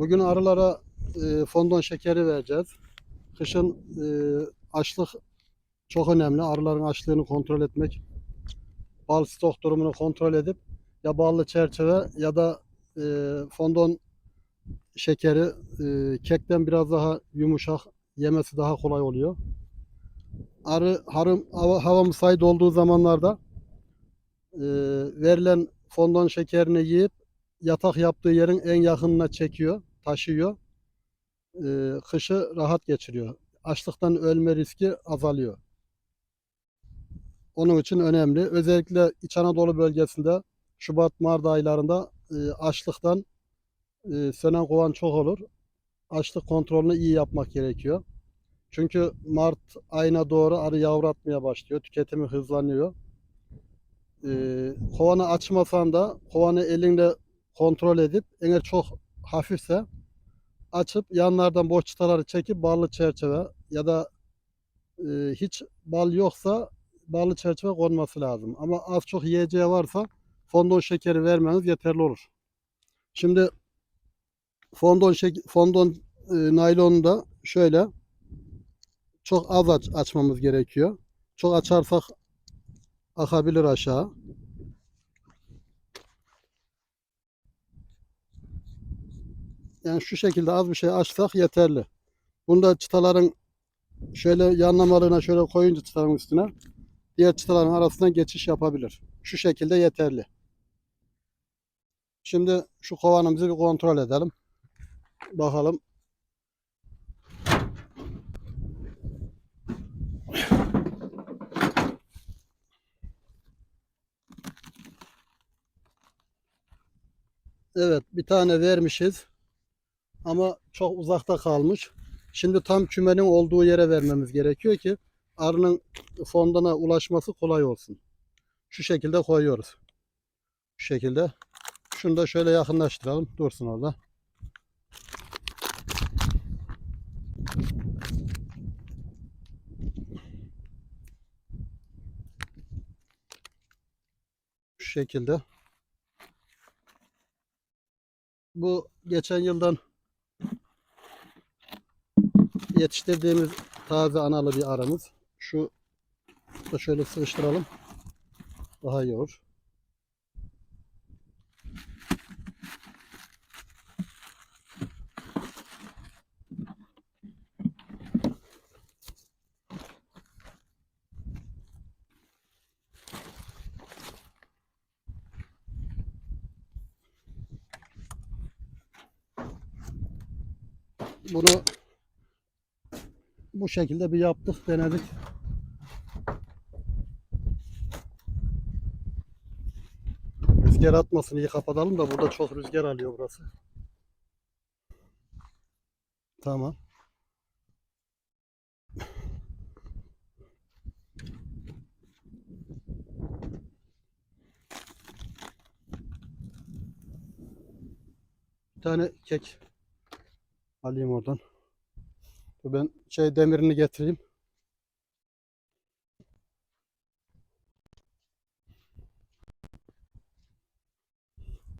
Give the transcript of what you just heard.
Bugün arılara e, fondon şekeri vereceğiz. Kışın e, açlık çok önemli. Arıların açlığını kontrol etmek. Bal stok durumunu kontrol edip ya ballı çerçeve ya da e, fondon şekeri e, kekten biraz daha yumuşak yemesi daha kolay oluyor. Arı harım, hava, hava müsait olduğu zamanlarda e, verilen fondon şekerini yiyip yatak yaptığı yerin en yakınına çekiyor, taşıyor. E, kışı rahat geçiriyor. Açlıktan ölme riski azalıyor. Onun için önemli. Özellikle İç Anadolu bölgesinde Şubat, Mart aylarında e, açlıktan e, sönen kovan çok olur. Açlık kontrolünü iyi yapmak gerekiyor. Çünkü Mart ayına doğru arı yavru başlıyor. Tüketimi hızlanıyor. Ee, kovanı açmasan da kovanı elinde kontrol edip eğer çok hafifse açıp yanlardan boş çıtaları çekip ballı çerçeve ya da e, hiç bal yoksa ballı çerçeve konması lazım. Ama az çok yiyeceği varsa fondon şekeri vermeniz yeterli olur. Şimdi fondon şek fondon e, naylonu da şöyle çok az aç açmamız gerekiyor. Çok açarsak akabilir aşağı. Yani şu şekilde az bir şey açsak yeterli. Bunda çıtaların şöyle yanlamalığına şöyle koyunca çıtaların üstüne diğer çıtaların arasından geçiş yapabilir. Şu şekilde yeterli. Şimdi şu kovanımızı bir kontrol edelim. Bakalım. Evet bir tane vermişiz. Ama çok uzakta kalmış. Şimdi tam kümenin olduğu yere vermemiz gerekiyor ki arının fondana ulaşması kolay olsun. Şu şekilde koyuyoruz. Şu şekilde. Şunu da şöyle yakınlaştıralım. Dursun orada. Şu şekilde. Bu geçen yıldan yetiştirdiğimiz taze analı bir aramız. Şu da şöyle sıkıştıralım. Daha iyi olur. Bunu bu şekilde bir yaptık, denedik. Rüzgar atmasın iyi kapatalım da burada çok rüzgar alıyor burası. Tamam. Bir tane kek alayım oradan. Ben şey demirini getireyim.